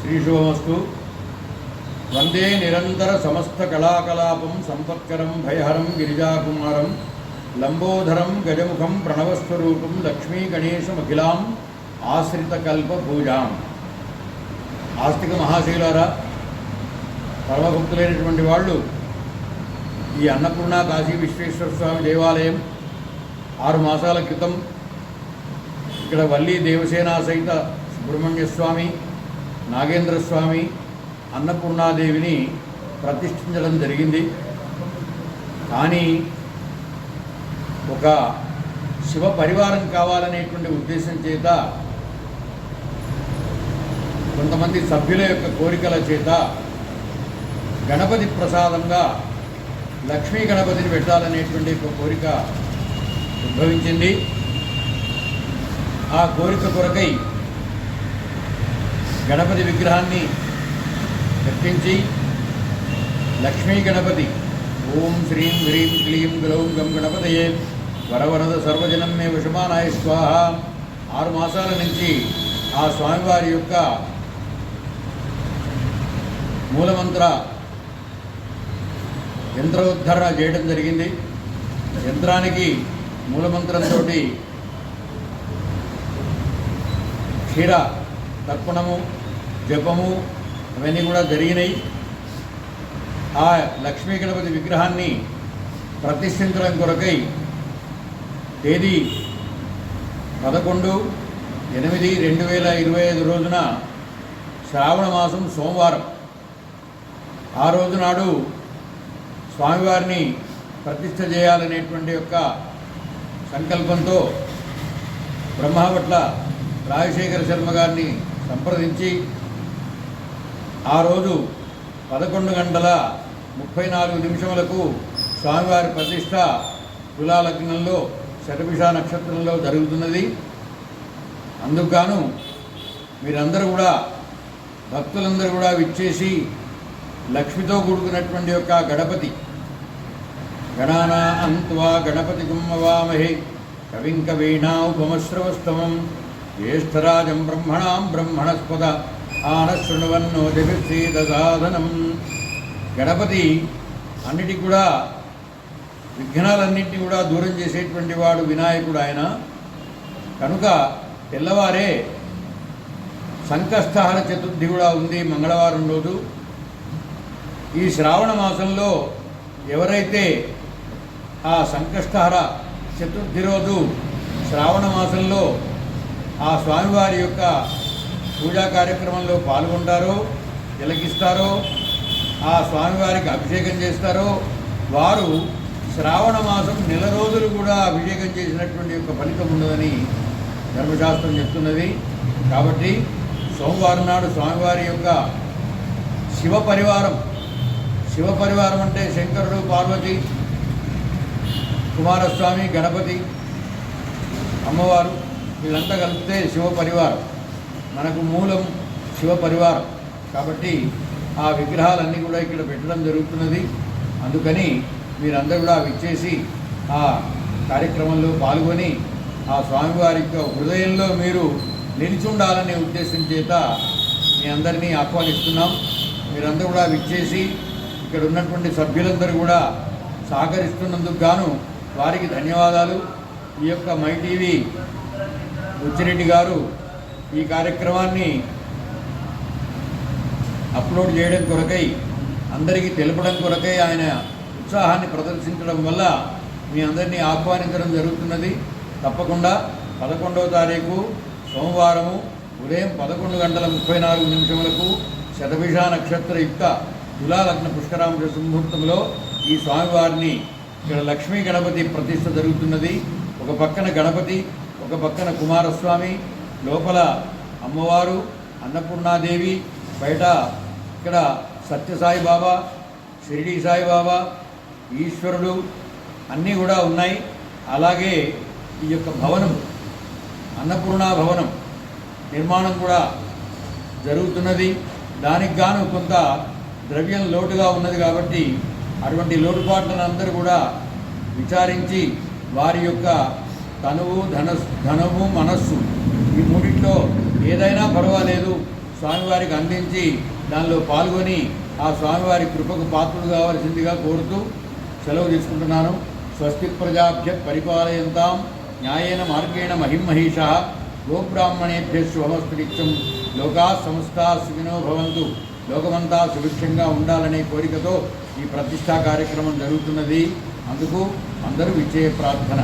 శ్రీశోమస్తు వందే నిరంతర సమస్త కళాకలాపం సంపత్కరం భయహరం గిరిజాకుమారం లంబోధరం గజముఖం ప్రణవస్వరూపం లక్ష్మీ గణేశమఖిలాం ఆశ్రిత పూజాం. ఆస్తిక మహాశీలారా పరమభక్తులైనటువంటి వాళ్ళు ఈ అన్నపూర్ణ కాశీ విశ్వేశ్వర స్వామి దేవాలయం ఆరు మాసాల క్రితం ఇక్కడ వల్లి దేవసేన సహిత సుబ్రహ్మణ్య స్వామి నాగేంద్ర స్వామి అన్నపూర్ణాదేవిని ప్రతిష్ఠించడం జరిగింది. కానీ ఒక శివ పరివారం కావాలనేటువంటి ఉద్దేశం చేత కొంతమంది సభ్యుల యొక్క కోరికల చేత గణపతి ప్రసాదంగా లక్ష్మీ గణపతిని పెట్టాలనేటువంటి ఒక కోరిక ఉద్భవించింది. ఆ కోరిక కొరకై గణపతి విగ్రహాన్ని కట్టించి లక్ష్మీ గణపతి ఓం శ్రీం హ్రీం క్లీం గ్లౌం గం గణపతయే వరవరద సర్వజనం మే విషమానాయ స్వాహ. ఆరు మాసాల నుంచి ఆ స్వామివారి యొక్క మూలమంత్ర యంత్రోద్ధరణ చేయడం జరిగింది. యంత్రానికి మూలమంత్రంతో క్షీర తర్పణము జపము అవన్నీ కూడా జరిగినాయి. ఆ లక్ష్మీ గణపతి విగ్రహాన్ని ప్రతిష్ఠించడం కొరకై తేదీ పదకొండు ఎనిమిది రెండు వేల ఇరవై ఐదు రోజున శ్రావణ మాసం సోమవారం. ఆ రోజు నాడు స్వామివారిని ప్రతిష్ట చేయాలనేటువంటి యొక్క సంకల్పంతో బ్రహ్మపట్ల రాజశేఖర శర్మ గారిని సంప్రదించి ఆ రోజు పదకొండు గంటల ముప్పై నాలుగు నిమిషములకు స్వామివారి ప్రతిష్ట తులాలగ్నంలో శతభిష నక్షత్రంలో జరుగుతున్నది. అందుకుగాను మీరందరూ కూడా భక్తులందరూ కూడా విచ్చేసి లక్ష్మితో కూడుకున్నటువంటి యొక్క గణపతి. గణానా అంత్వా గణపతి గుమ్మవామహే. కవిం కవీణా ఉపమశ్రవస్తమం. జ్యేష్ఠరాజం బ్రహ్మణాం బ్రహ్మణస్పద ఆనశృణవన్నో జగత్సీదసాధనం గణపతి అన్నిటి కూడా విఘ్నాలన్నింటినీ కూడా దూరం చేసేటువంటి వాడు వినాయకుడు ఆయన. కనుక తెల్లవారే సంకష్టహార చతుర్థి కూడా ఉంది మంగళవారం రోజు. ఈ శ్రావణ మాసంలో ఎవరైతే ఆ సంకష్టహర చతుర్థి రోజు శ్రావణ మాసంలో ఆ స్వామివారి యొక్క పూజా కార్యక్రమంలో పాల్గొంటారో తిలకిస్తారో ఆ స్వామివారికి అభిషేకం చేస్తారో వారు శ్రావణ మాసం నెల రోజులు కూడా అభిషేకం చేసినటువంటి యొక్క ఫలితం ఉండదని ధర్మశాస్త్రం చెప్తున్నది. కాబట్టి సోమవారం నాడు స్వామివారి యొక్క శివ పరివారం శివ పరివారం అంటే శంకరుడు పార్వతి కుమారస్వామి గణపతి అమ్మవారు వీళ్ళంతా కలిపితే శివ పరివారం మనకు మూలం శివ పరివారం కాబట్టి ఆ విగ్రహాలన్నీ కూడా ఇక్కడ పెట్టడం జరుగుతున్నది. అందుకని మీరందరూ కూడా విచ్చేసి ఆ కార్యక్రమంలో పాల్గొని ఆ స్వామివారి యొక్క హృదయంలో మీరు నిలిచి ఉండాలనే ఉద్దేశం చేత మీ అందరినీ ఆహ్వానిస్తున్నాం. మీరందరూ కూడా విచ్చేసి ఇక్కడ ఉన్నటువంటి సభ్యులందరూ కూడా సహకరిస్తున్నందుకు గాను వారికి ధన్యవాదాలు. ఈ యొక్క మై టీవీ బుచ్చిరెడ్డి గారు ఈ కార్యక్రమాన్ని అప్లోడ్ చేయడం కొరకై అందరికీ తెలపడం కొరకై ఆయన ఉత్సాహాన్ని ప్రదర్శించడం వల్ల మీ అందరినీ ఆహ్వానించడం జరుగుతున్నది. తప్పకుండా పదకొండవ తారీఖు సోమవారము ఉదయం పదకొండు గంటల ముప్పై నాలుగు నిమిషములకు శతభిష నక్షత్ర యుక్త తులాలగ్న పుష్కరాంశ ముహూర్తంలో ఈ స్వామివారిని ఇక్కడ లక్ష్మీ గణపతి ప్రతిష్ట జరుగుతున్నది. ఒక పక్కన గణపతి ఒక పక్కన కుమారస్వామి లోపల అమ్మవారు అన్నపూర్ణాదేవి బయట ఇక్కడ సత్యసాయి బాబా షిరిడి సాయిబాబా ఈశ్వరుడు అన్నీ కూడా ఉన్నాయి. అలాగే ఈ యొక్క భవనం అన్నపూర్ణ భవనం నిర్మాణం కూడా జరుగుతున్నది. దానికి గాను కొంత ద్రవ్యం లోటుగా ఉన్నది కాబట్టి అటువంటి లోటుపాట్లను అందరూ కూడా విచారించి వారి యొక్క తనువు ధన ధనము మనస్సు ఈ మూడింట్లో ఏదైనా పర్వాలేదు. స్వామివారికి అందించి దానిలో పాల్గొని ఆ స్వామివారి కృపకు పాత్రుడు కావాల్సిందిగా కోరుతూ సెలవు తీసుకుంటున్నాను. స్వస్తి ప్రజాభ్య పరిపాలయంతాం న్యాయేన మార్గేణ మహిమహీష గోబ్రాహ్మణేభ్య శుభమస్తు నిత్యం. లోకా సంస్థా సుఖినో భవంతు. లోకమంతా సుభిక్షంగా ఉండాలనే కోరికతో ఈ ప్రతిష్టా కార్యక్రమం జరుగుతున్నది. అందుకు అందరూ విజయ ప్రార్థన.